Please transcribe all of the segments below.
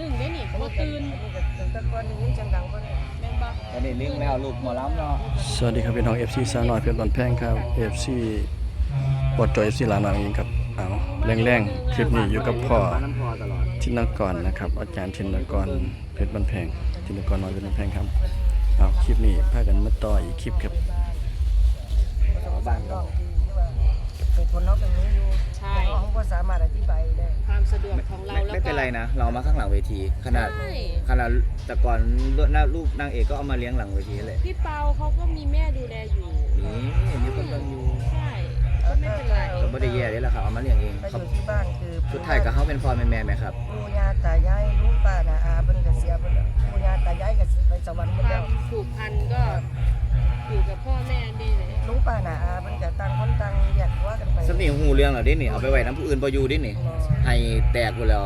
ดึงได้นี่บ่ตื่นนี่ก็ตื่นแตะกอนนี่ยินเสียงดังบ่ได้แม่นบ่ตอนนี้ลิงแล้วลูกหมอลำเนาะสวัสดีครับพี่น้อง FC สาวน้อยเพชรบันแพงครับ FC บทจอย FC หลานน้อยเองครับเอาแรงๆคลิปนี้อยู่กับพ่อมาน้ำพอตลอดทินกรนะครับ อาจารย์ทินกรเพชรบันแพงทินกรน้อยเพชรบันแพงครับเอาคลิปนี้พากันมาต่ออีกคลิปครับบ้านน้ก็องที่ว่า เป็นคนเขาเป็นนี้อยู่ใช่ แต่เขาก็สามารถอธิบายได้ความสะดวกของเราไม่แล้วก็ไม่เป็นไรนะ เรามาข้างหลังเวที ขนาดใช่ขนาดแต่ก่อนหน้าลูกนางเอกก็เอามาเลี้ยงหลังเวทีเลยพี่เปาเขาก็มีแม่ดูแลอยู่นี่มีคนเลี้ยงอยู่ใช่ก็ไม่เป็นไรเราไม่ได้แย่เลยล่ะครับเอามาเลี้ยงเองไปอครับยู่ที่บ้านคือสุดท้ายก็เขาเป็นพ่อเป็นแม่ไหมครับ ปู่ย่าตายายลุงป้าน้าอาเพิ่นก็เสียไปแล้วปู่ย่าตายายก็ไปสวรรค์หมดคแล้วาวมผูกพันก็อยู่กับพ่อแม่นี่เลยลุงป้าน้าอาเพิ่นก็ต่างคนต่างแยกตัวกั นไปสำนีหูเรื่องเหรอดินี่เอาไปไว้น้ำผู้อื่นพออยู่ดินี่ให้แตกหมดแล้ว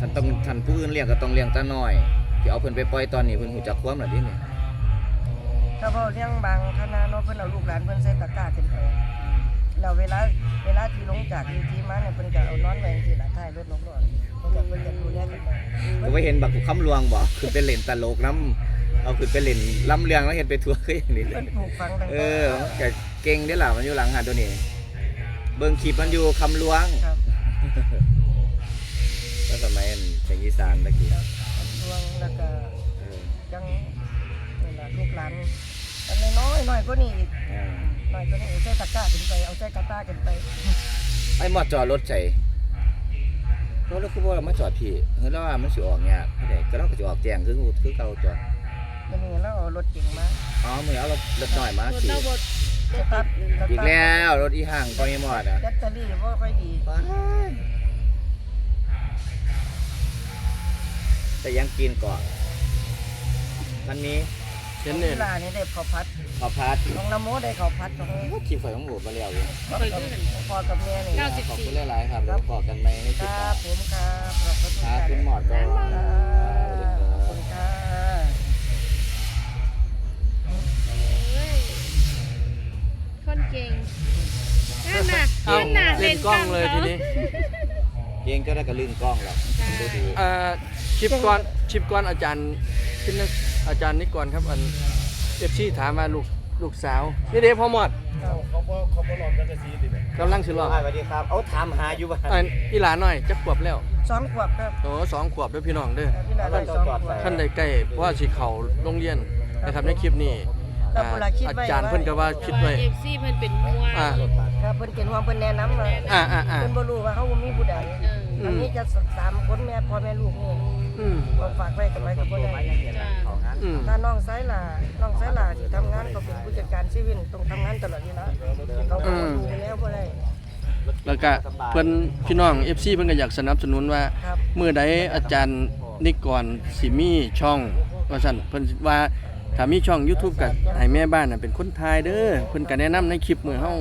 ฉันต้องฉันผู้อื่นเลี้ยงก็ต้องเลี้ยงตาน้อยที่เอาเพิ่นไปปล่อยตอนนี้เพิ่นหูจักความเหรอดินี่ถ้าพ่อเลี้ยงบางคณะเนาะเพิ่นเอาลูกหลานเพิ่นใส่ตะกร้าขึ้นไปแล้วเวลาเวลาที่ลงจากเวทีมาเนี่ยเพิ่นก็เอานอนไว้ที่หลังท้ายรถลงรถเพิ่นก็เพิ่นจะดูแลกันไปก็ไปเห็นบักคำลวงบ่คือไปเล่นตลกน้ำ เอาคือไปเล่นล้ำเรื่องแล้วเห็นไปทัวร์ก็อย่างนี้เพิ่นปลูกฝังตั้งเอแต่อมันก็เก่งได้อล่ะมันอยู่หลังหาดตัวนี้ เบิ่งคลิปมันอยู่คำลวงครับก็สมัยนั้นเสียงอีสานตะกี้ดวงแล้วก็เออยังนี่ล่ะลูกหลานอันน้อยๆน้อยกว่านี้อีกเออน้อยกว่านี้เอาใส่ตะกร้าขึ้นไปเอาใส่กระตาขึ้นไปไอ้หมอดจอดรถใจรถรถคือว่าเรามาจอดพี่เฮ้ยแล้วว่ามันสิออกเนี่ยากก็เราก็สิออกแจงคือคือเก่าจอด มันนี่แล้วเอารถเก่งมาอ๋อมือเอารถรถหน่อยมารถขี่เต้าบดสตาร์ทอีกแล้วรถอีห่างก็ยังหมดอะแบตเตอรี่บ่ค่อยดีแต่ยังกินก่อนวันนี้เห็นเวเนี่ยลานี่ได้ข้าวผัดขอพาร์ทน้องนโมได้ข้าวผัดของคลิปข่อยต้องโหลดมาแล้วอยู่เคยขึ้นพ่อกับแม่นี่เก้าสิบขอบคุณหลายๆครับแล้วพอกันไหมในคคลิปรัต่อบผมครับขอบคุณคครัรับบคุณหมอดก็ เก่งนั่นน่ะเอานั่นน่ะเล่นกล้องเลยทีนี้เก่งก็ได้กระลึงกล้องหรอกใช่ดูดีเอ่อคลิปก่อนคลิปก่อนอาจารย์ทินอาจารย์นิกรครับอัน FC ถามมาลูกลูกสาวนี่เด้พ่อหมอดกำลังสิรอสวัสดีครับ เอาถามหาอยู่บ้าอันอีหลาน้อยจักขวบแล้วสองขวบครับโอ้สองขวบเด้วยพี่น้องเด้อพี่ลาได้สองขวบท่านใดใกล้เพราะว่าสิเขาโรงเรียนนะครับในคลิปนี้ แล้วอ่าเวลาคิดไว้อาจารย์เพิ่นก็ว่าคิดไว้เอฟซีเพิ่นเป็นห่วงอ่า ครับเพิ่นเกินห่วงเพิ่นแนะนำมาอ่าอ่าอ่า เพิ่นบ่รู้ว่าเขาบ่มีผู้ใดเอออืมอันนี้จะสามคนแม่พ่อแม่ลูกนี่อืมเอาฝากไว้กับไว้กับบ่ได้จ้าอืมถ้าน้องไซล่ะน้องไซล่ะที่ทำงานก็เป็นผู้จัดการชีวิตต้องทำงานตลอดอยู่แล้วเขาก็บ่ดูแล้วบ่ได้แล้วก็เพิ่นพี่น้อง FC เพิ่นก็อยากสนับสนุนว่า ครับ เมื่อใดอาจารย์นิกรสิมีช่องว่าซั่นเพิ่นว่า ถ้ามีช่อง YouTube ก็ให้แม่บ้านน่ะเป็นคนถ่ายเด้อเพิ่นก็แนะนำในคลิปมื้อเฮา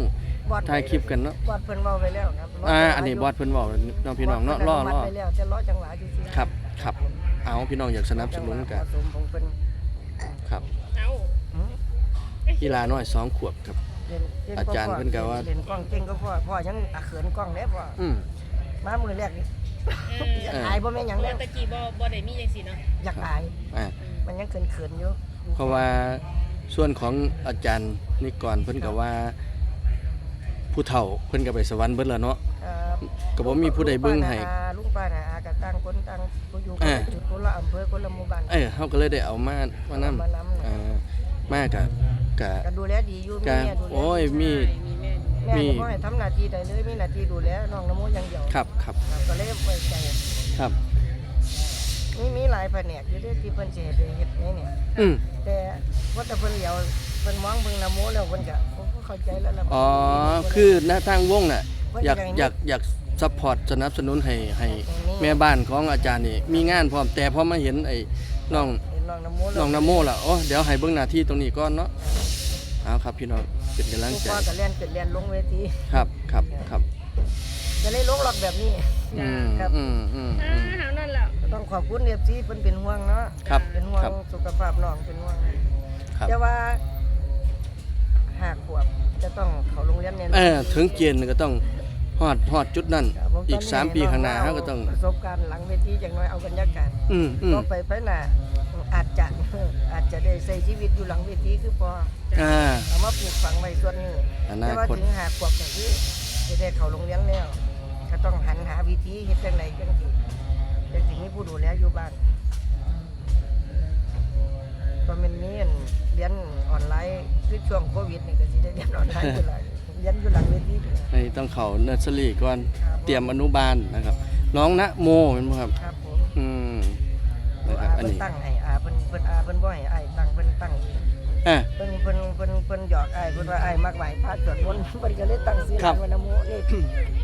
บอดถ่ายคลิปกันเนาะ บอดเพิ่นเว้าไว้แล้วครับอ่าอันนี้บอสเพิ่นเว้าน้องพี่น้องเนาะรอรอไปแล้วจะรอจังหวะอยู่สิครับครับเอาพี่น้องอยากสนับสนุนจังหกัวะนเหมาะสมของเพิ่นครับเอ้าหือกีฬาน้อยสองขวบครับ เล่นล่นอาจารย์เพิ่นก็ว่า เล่นกล้องเก่งก็พ่อพ่อยังตะเขินกล้องแล้วพ่ออืม มามือแรกนี่เอออยากอายบ่แม่นหยังเมื่แล้อวตะกี้บ่บ่ได้มีจังซี่เนาะอยากอาย อ่ามันยังเขินๆอยู่ เพราะว่าส่วนของอาจารย์นิกรเพิ่นก็ว่า ผู้เฒ่าเพิ่นก็ไปสวรรค์เบิดแล้วเนาะครับก็บ่มีผู้ใดเบิ่งให้ ลุงป้าน่ะอาก็ต่างคนต่างผู้อยู่คอ่านละจุดคนละอำเภอคนละหมู่บ้าน เออเฮาก็เลยได้เอามามานํมานำ อ่ามาก็ก็ก็ดูแลดีอยู่ก็แม่ดูแลโอ้ยมีใช่มีแม่ดูแม่มี ก็บ่ให้ทำหน้าที่ใดเลยมีหน้าที่ดูแลน้องนโมอย่างเดียวครับครับครับก็เลยไว้ใจครับ มีมีหลายแผนกอยู่เด้อที่เพิ่นสิเฮ็ดเฮ็ดนี่เนี่ยอืมแต่ว่าแต่เพิ่นเหลียวเพิ่นมองเบิ่งนโมแล้วเพิ่นก็โอ้เข้าใจแล้วล่ะอ๋อคือหน้าทางวงน่ะอยากอยากอยากซัพพอร์ตสนับสนุนให้ให้แม่บ้านของอาจารย์นี่มีงานพร้อมแต่พอมาเห็นไอ้น้องเห็นน้องนโมแล้วน้องนโมล่ะโอ้เดี๋ยวให้เบิ่งหน้าที่ตรงนี้ก่อนเนาะเอาครับพี่น้องเป็นกำลังลูกใจพ่อก็เล่นเป็นเล่นลงเวทีครับครับครับก็เลยลงหลอกแบบนี้อืมครับอืมอืมอ่าอืมหานั่นแหละก็ ต้องขอบคุณ FC เพิ่นเป็นห่วงเนาะครับเป็นห่วงครับสุขภาพน้องเป็นห่วงครับ แต่ว่าหากขวบจะต้องเข้าโรงเรียนแน่นอนเออถึงเกณฑ์ก็ต้องฮอดฮอดจุดนั้นครับผมอีกตนนี้สามปีข้างหน้าเขาก็ต้องประสบการณ์หลังเวทีอย่างน้อยเอาบรรยากาศอืมอืมก็ไปไปหน้าอาจจะอาจจะได้ใช้ชีวิตอยู่หลังเวทีคือพออ่าเอามาปลูกฝังไว้ส่วนหนึงอนาแต่ว่าคตถึงหาขวบก็คือจะได้เข้าโรงเรียนแล้วก็ต้องหันหาวิธีเฮ็ดจังไดจัง สิจังสิมีผู้ดูแลอยู่บ้านก็มันมีอันเรียนออนไลน์คือช่วงโควิดนี่ก็สิได้เรียนออนไลน์อยู่หลายเรียนอยู่หลังเวทีนี่ให้ต้องเข้าเนอร์เซอรี่ก่อนเตรียมอนุบาลนะครับ น้องนะโมเห็นบ่ครับครับผมอืมนะคอารับอันเพิ่นนี้ตั้งให้อาเพิ่นเพิ่นอาเพิ่นบ่ให้อ้ายตั้งเพิ่นตั้งเองอะเพิ่นเพิ่นเพิ่นเพิ่นหยอกอ้ายเพิ่นว่าอ้ายมักไหว้พระสวดมนต์เพิ่นก็เลยตั้งชื่อครับว่านะโมนี่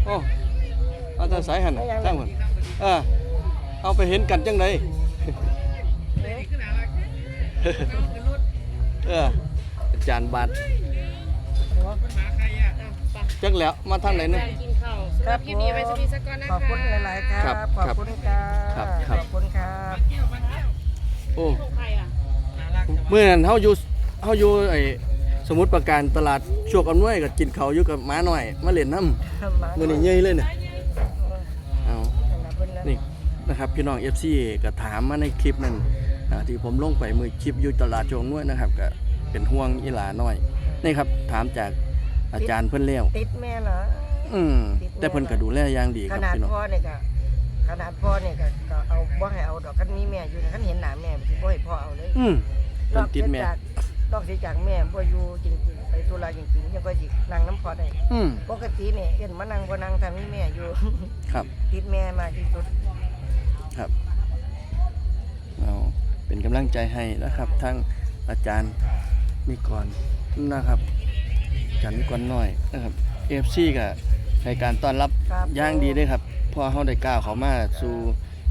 โอ้เอาแต่สายหันไม่ยังตั้งหันเออ เอาไปเห็นกันจังไดเอออาจารย์บาทจักแล้วมาทางไหนเนี่ยการกินข้าวสำหรับคลิปนี้ไว้สมีสักก่อนนะคะ ขอบคุณหลาย ๆ ครับครับขอบคุณครับครับครับ ขอบคุณครับโอ้ใครอะ เมื่อนั้นเฮาอยู่เฮาอยู่ไอ้สมุทรปราการตลาดโชคอำนวยก็กินข้าวอยู่กับหม้าน้อย มาเล่นน้ำมื้อนี้ใหญ่เลยเนี่ยเอา นี่นะครับพี่น้อง FC ก็ถามมาในคลิปนั้นอ่าที่ผมลงไปมือคลิปอยู่ตลาดโชงนวยนะครับก็เป็นห่วงอีหลาน้อยนี่ครับถามจากอาจารย์เพิ่นแล้วติดแม่เหรออืมแต่เพิ่นก็ดูแลอย่างดีขครับนาดพี่น้องพ่อเนี่ยก็ขนาดพ่อเนี่ยก็ก็เอาบ่ให้เอาดอกคันมีแม่อยู่นะคันเห็นหน้าแม่สิบ่ให้พ่อเอาเลยอืมนเพิ่อนกติดแม่จากนอกจากแม่บ่อยู่จริงๆไปธุระจริงๆยังก็สินั่งน้ำพ่อได้อืมปกติเนี่ยเอ็นมานั่งบ่นั่งถ้ามีแม่อยู่ ครับ ติดแม่มากที่สุด ครับเอาเป็นกำลังใจให้นะครับ ทั้งอาจารย์นิกรนะครับอาจารย์นิกรน้อยนะครับ FC ก็ให้การต้อนรับครับอย่างดีเลยครับพอเฮาได้ก้าวเข้ามาสู่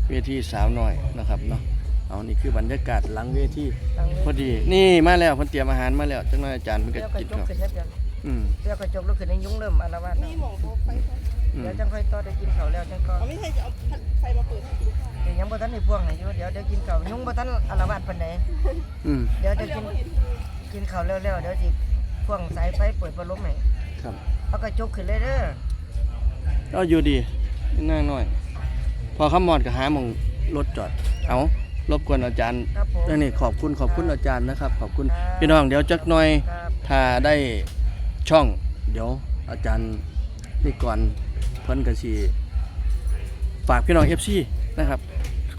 เวทีสาวน้อยนะครับเนาะเอานี่คือบรรยากาศหลังเวทีนั่งเลยพอดี นี่มาแล้วเพิ่นเตรียมอาหารมาแล้วจังหน่อยอาจารย์เพิ่นก็เดี๋ยวกระกินจกครับขึ้นแล้วเดี๋ยวอืมเดี๋ยวกระจกลุกขึ้นในยุงเริ่มอาละวาดแล้วอืมเดี๋ยวจังค่อยต่อได้กินข้าวแล้วจังก็ไม่ใช่จะเอาไฟมาเปิดให้กิน ข้าวเดี๋ยวยังบ่ทันได้พ่วงให้อยู่เดี๋ยวเดี๋ยวกินข้าวยุงบ่ทันอาละวาดปานใดอืมเดี๋ยวจะกินกินข้าวแล้วๆเดี๋ยวสิพ่วงสายไฟเปิดพัดลมให้ครับเอากระจกขึ้นเลยเด้อก็อยู่ดีนี่นั่งหน่อย พอคำมอดก็หาหมองรถจอด เอารบกวนอาจารย์ครับผม นี่ขอบคุณขอบคุณอาจารย์นะครับ ขอบคุณครับ พี่น้องเดี๋ยวจักหน่อย ครับถ้าได้ช่อง เดี๋ยวอาจารย์นี่ก่อนเพิ่นก็สิฝากพี่น้อง FC นะครับ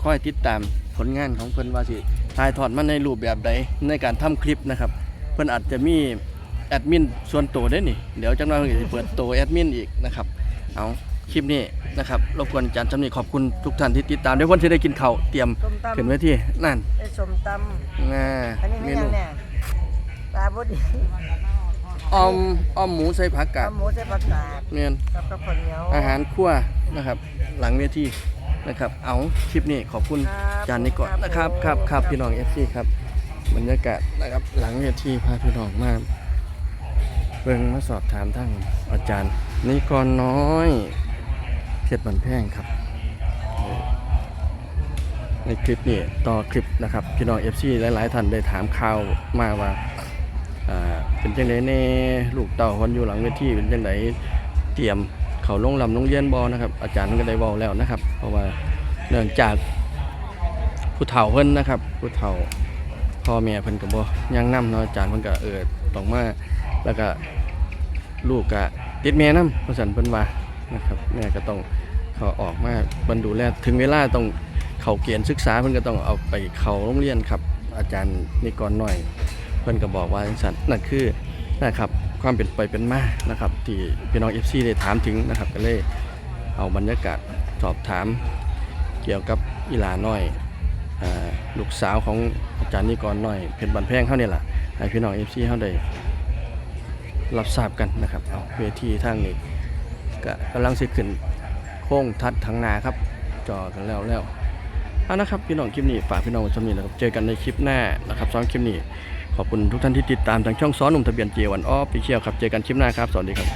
คอยติดตามผลงานของเพิ่นว่าสิถ่ายทอดมาในรูปแบบใดในการทำคลิปนะครับ เพิ่นอาจจะมีแอดมินส่วนตัวได้นี่ เดี๋ยวจังหน่อยเพิ่นก็สิเปิดตัวแอดมินอีกนะครับเอาคลิปนี้นะครับรบกวนอาจารย์จำนี่ขอบคุณทุกท่านที่ติดตามเดี๋ยวคนที่ได้กินข้าวเตรียมส้มตำ ขึ้นไว้ที่นั่นได้ส้มตำง่าอันนี้เมไม่ยันูงแน่ปลาบดอ้อมอ้อมหมูใส่ผักกาดข้าวหมูใส่ผักกาดเมียนกับข้าวเหนียวอาหารคั่วนะครับ หลังเวที นะครับ เอาคลิปนี้ขอบคุณครับจานนี้ก่อนนะครับครับครับพี่น้องเอฟซีครับบรรยากาศนะครับหลังเวทีพาพี่น้องมาเบิ่งมาสอบถามทั้งอาจารย์นิกรน้อยเพชรบันแพงครับ ในคลิปนี้ต่อคลิปนะครับพี่น้อง FC หลาย ๆ ท่านได้ถามข่าวมาว่าอ่าเป็นจังไดแน่ลูกเต่าคนอยู่หลังเวทีเป็นจังไดเตรียม เขาลงลำโรงเรียนบอนะครับ อาจารย์ก็ได้เว้าแล้วนะครับ เพราะว่าเนื่องจากผู้เฒ่าเพิ่นนะครับ ผู้เฒ่าพ่อแม่เพิ่นก็บ่ยังนํเนาะอาจารย์เพิ่นก็เออต้องมาแล้วก็ลูกก็ติดแม่นำเพราะฉันเพิ่นว่านะครับแม่ก็ต้องเขาออกมาบรรดูแลถึงเวลาต้องเขาเกียนศึกษาเพิ่นก็ต้องเอาไปเขาโรงเรียนครับ อาจารย์นิกรหน่อย เพิ่นก็บอกว่าจันนั่นคือนะครับ ความเป็นไปเป็นมานะครับ ที่พี่น้อง FC ได้ถามถึงนะครับ ก็เลยเอาบรรยากาศสอบถามเกี่ยวกับอีลาน้อยอลูกสาวของอาจารย์นิกรน่อยเพชรบันแพงเขาเนี่ยล่ะให้พี่น้อง FC เขาได้รับทราบกันนะครับเอาเวทีทางนี้ก็กำลังสิขึ้นโค้งทัดทางนาครับ จอกันแล้วแล้วเอานะครับพี่น้องคลิปนี้ฝากพี่น้องชมนี้นะครับเจอกันในคลิปหน้านะครับสำหรับคลิปนี้ ขอบคุณทุกท่านที่ติดตามทางช่องซ้อนหนุ่มทะเบียนเจวันออฟฟิเชียลครับ เจอกันคลิปหน้าครับ สวัสดีครับ